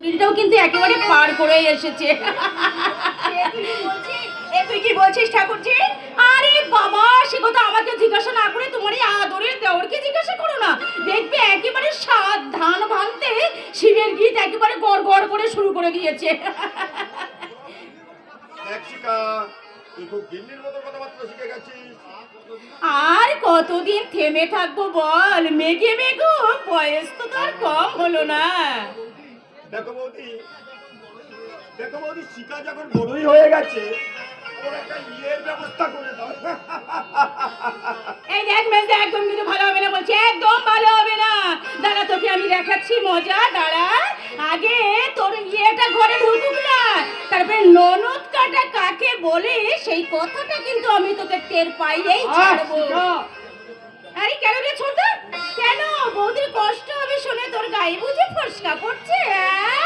দিনটাও কিন্তু একেবারে পার করে এসেছে। তুই কি বলছিস ঠাকুরজি? আরে বাবা সে কথা আমাকে জিজ্ঞাসা না করে তোমার এই আদরের দেওরকে জিজ্ঞাসা করো না। দেখবে একেবারে সাত ধান ভাঙতে শিবের গীত একেবারে গড় গড় করে শুরু করে দিয়েছে। আর কতদিন থেমে থাকব বল? মেঘে মেঘো বয়স তো তার কম হলো না। দেখো বৌদি দেখো বৌদি শিকা যখন বড়ই হয়ে গেছে ওর একটা ইয়ের ব্যবস্থা করে দাও। এই দেখ মেজদা একদম কিন্তু ভালো হবে না বলছি একদম ভালো হবে না। দাঁড়া তোকে আমি দেখাচ্ছি মজা দাঁড়া। আগে তোর ইয়েটা ঘরে ঢুকুক না। তারপরে ননদ কাটা কাকে বলে সেই কথাটা কিন্তু আমি তোকে টের পাইলেই ছাড়বো। আরে কেন ফসকা পড়ছে হ্যাঁ?